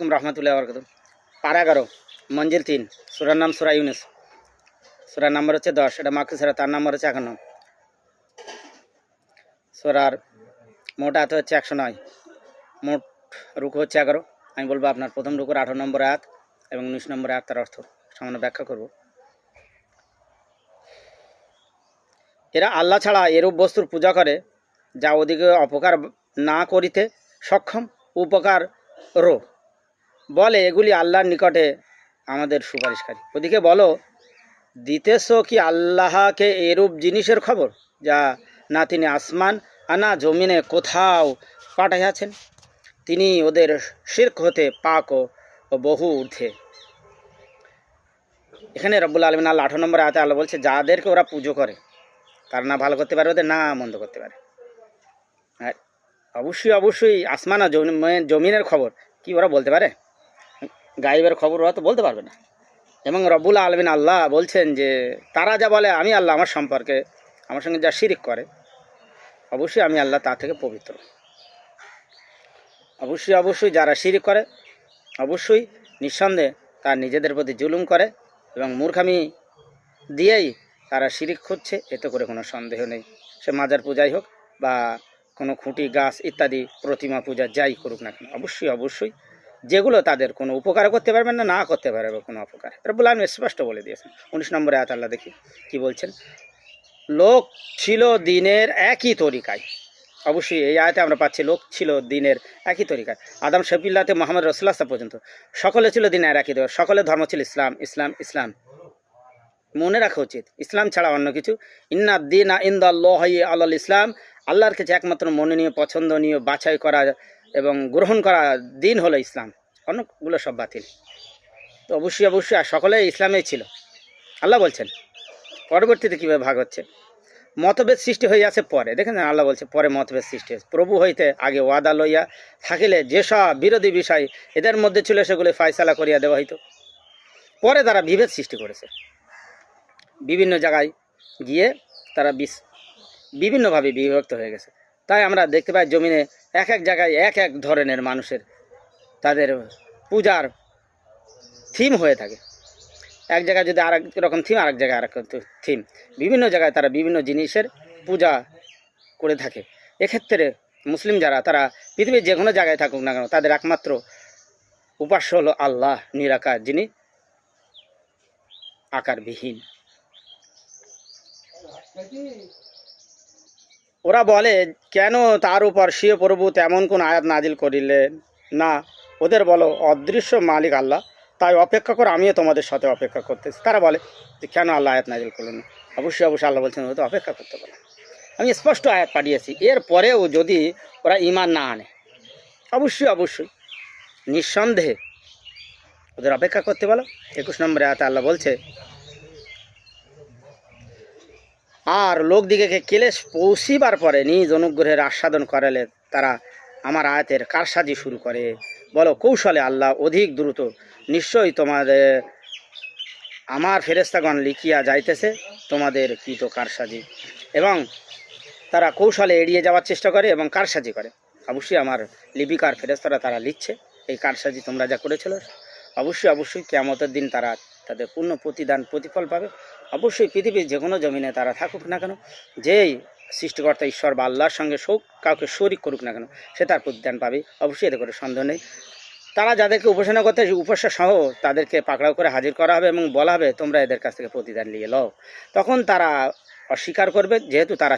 রহমতুল্লাহ বরকত পারা এগারো, মঞ্জিল তিন, সুরার নাম সুরা ইউনুস। সুরার নাম্বার হচ্ছে দশ, এটা মাকে সুরা, তার নাম্বার হচ্ছে একান্ন। সুরার মোট হাতে হচ্ছে একশো নয়। মোট রুকু হচ্ছে এগারো। আমি বলব আপনার প্রথম রুকুর আঠারো নম্বর আয়াত এবং উনিশ নম্বর আয়াত তার অর্থ। সামান্য ব্যাখ্যা করব। এরা আল্লাহ ছাড়া এরূপ বস্তুর পূজা করে, যা ওদিকে অপকার না করিতে সক্ষম উপকার রো বলে, এগুলি আল্লাহর নিকটে আমাদের সুপারিশকারী। ওদিকে বলো, দিতেছ কি আল্লাহকে এরূপ জিনিসের খবর, যা না তিনি আসমান আনা জমিনে কোথাও পাঠাইয়াছেন? তিনি ওদের শির্ক হতে পাক ও বহু ঊর্ধ্বে। এখানে রব্বুল আলমিন আল্লাহ আঠারো নম্বর আয়তে আল্লাহ বলছে, যাদেরকে ওরা পুজো করে, তারা না ভালো করতে পারে, ওদের না মন্দ করতে পারে। আর অবশ্যই অবশ্যই আসমান জমিনের খবর কি ওরা বলতে পারে? গাইবের খবর ওরা তো বলতে পারবে না। এবং রব্বুল আলমিন আল্লাহ বলছেন যে, তারা যা বলে আমি আল্লাহ আমার সম্পর্কে, আমার সঙ্গে যা শিরিক করে, অবশ্যই আমি আল্লাহ তা থেকে পবিত্র। অবশ্যই অবশ্যই যারা শিরিক করে, অবশ্যই নিঃসন্দেহে তার নিজেদের প্রতি জুলুম করে এবং মূর্খামি দিয়েই তারা শিরিক খুঁজছে, এতে করে কোনো সন্দেহ নেই। সে মাজার পূজাই হোক বা কোনো খুঁটি, গাছ ইত্যাদি, প্রতিমা পূজা যাই করুক না কেন, অবশ্যই অবশ্যই যেগুলো তাদের কোনো উপকার করতে পারবেন না না করতে পারবে কোনো অপকার। রব্বুল আলম স্পষ্ট বলে দিয়েছেন। উনিশ নম্বরে আয়াত আল্লাহ দেখি কি বলছেন? লোক ছিল দিনের একই তরিকায়। অবশ্যই এই আয়তে আমরা পাচ্ছি লোক ছিল দিনের একই তরিকায়। আদম শফিল্লাতে মোহাম্মদ রসুল্লাহ পর্যন্ত সকলে ছিল দিনের একই তরিকা সকলে ধর্ম ছিল ইসলাম ইসলাম ইসলাম। মনে রাখা উচিত, ইসলাম ছাড়া অন্য কিছু। ইন্না দিন ইন্দাল্লাহ আল্লাহ ইসলাম। আল্লাহর কাছে একমাত্র মনোনীয়, পছন্দনীয়, বাছাই করা এবং গ্রহণ করা দিন হলো ইসলাম অনেকগুলো সব বাতিল। তো অবশ্যই অবশ্যই, আর সকলে ইসলামেই ছিল। আল্লাহ বলছেন, পরবর্তীতে কীভাবে ভাগ হচ্ছে? মতভেদ সৃষ্টি হয়ে আছে পরে। দেখেন, আল্লাহ বলছে, পরে মতভেদ সৃষ্টি হয়েছে। প্রভু হইতে আগে ওয়াদা লইয়া থাকিলে যেসব বিরোধী বিষয় এদের মধ্যে ছিল, সেগুলি ফায়সালা করিয়া দেওয়া হইতো। পরে তারা বিভেদ সৃষ্টি করেছে। বিভিন্ন জায়গায় গিয়ে তারা বিভিন্নভাবে বিভক্ত হয়ে গেছে। তাই আমরা দেখতে পাই জমিনে এক এক জায়গায় এক এক ধরনের মানুষের তাদের পূজার থিম হয়ে থাকে। এক জায়গায় যদি আরেক রকম থিম আরেক জায়গায় আরেক থিম বিভিন্ন জায়গায় তারা বিভিন্ন জিনিসের পূজা করে থাকে। এক্ষেত্রে মুসলিম যারা, তারা পৃথিবীর যে কোনো জায়গায় থাকুক না কেন, তাদের একমাত্র উপাস্য হলো আল্লাহ, নিরাকার, যিনি আকারবিহীন। ওরা বলে, কেন তার উপর স্বীয় প্রভু তেমন কোন আয়াত নাজিল করিলেন না? ওদের বলো, অদৃশ্য মালিক আল্লাহ, তাই অপেক্ষা করে, আমিও তোমাদের সাথে অপেক্ষা করতেছি। তারা বলে, যে কেন আল্লাহ আয়াত নাজিল করলেন অবশ্যই অবশ্যই আল্লাহ বলছেন ওদের অপেক্ষা করতে বলে আমি স্পষ্ট আয়াত পাঠিয়েছি। এর পরেও যদি ওরা ইমান না আনে, অবশ্যই অবশ্যই, নিঃসন্দেহে ওদের অপেক্ষা করতে বলো। একুশ নম্বরে আয়াতে আল্লাহ বলছে আর লোকদিকে কেলেশ পৌঁছিবার পরে নিজ অনুগ্রহের আস্বাদন করালে তারা আমার আয়াতের কারসাজি শুরু করে। বলো, কৌশলে আল্লাহ অধিক দ্রুত নিশ্চয়ই তোমাদের, আমার ফেরেস্তাগণ লিখিয়া যাইতেছে তোমাদের কৃত কারসাজি। এবং তারা কৌশলে এড়িয়ে যাওয়ার চেষ্টা করে এবং কারসাজি করে। অবশ্যই আমার লিপিকার ফেরেস্তারা তারা লিখছে, এই কারসাজি তোমরা যা করেছিল। অবশ্যই অবশ্যই কেমতের দিন তারা তাদের পূর্ণ প্রতিদান, প্রতিফল পাবে। অবশ্যই পৃথিবীর যে কোনো জমিনে তারা থাকুক না কেন, যেই সৃষ্টিকর্তা ঈশ্বর বা আল্লাহর সঙ্গে শোক কাউকে শরিক করুক না কেন, সে তার প্রতিদান পাবে। অবশ্যই এতে করে সন্দেহ নেই। তারা যাদেরকে উপাসনা করতে উপাস্য সহ তাদেরকে পাকড়াও করে হাজির করা হবে এবং বলা হবে, তোমরা এদের কাছ থেকে প্রতিদান নিয়ে লও। তখন তারা অস্বীকার করবে, যেহেতু তারা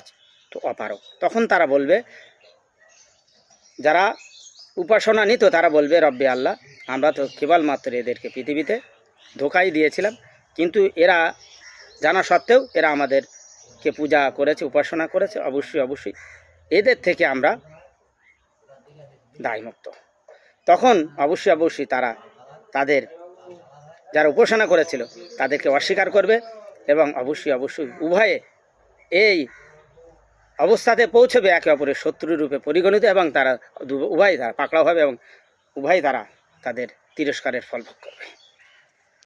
অপারক তখন তারা বলবে, যারা উপাসনা নিত তারা বলবে, রব্বে আল্লাহ, আমরা তো কেবলমাত্র এদেরকে পৃথিবীতে ধোকাই দিয়েছিলাম। কিন্তু এরা জানা সত্ত্বেও এরা আমাদেরকে পূজা করেছে, উপাসনা করেছে। অবশ্যই অবশ্যই এদের থেকে আমরা দায়মুক্ত। তখন অবশ্যই অবশ্যই তারা তাদের যারা উপাসনা করেছিল তাদেরকে অস্বীকার করবে এবং অবশ্যই অবশ্যই উভয়ে এই অবস্থাতে পৌঁছবে একে অপরের শত্রু রূপে পরিগণিত এবং তারা উভয় তারা পাকড়াও হবে এবং উভয় তারা তাদের তিরস্কারের ফল ভোগ করবে।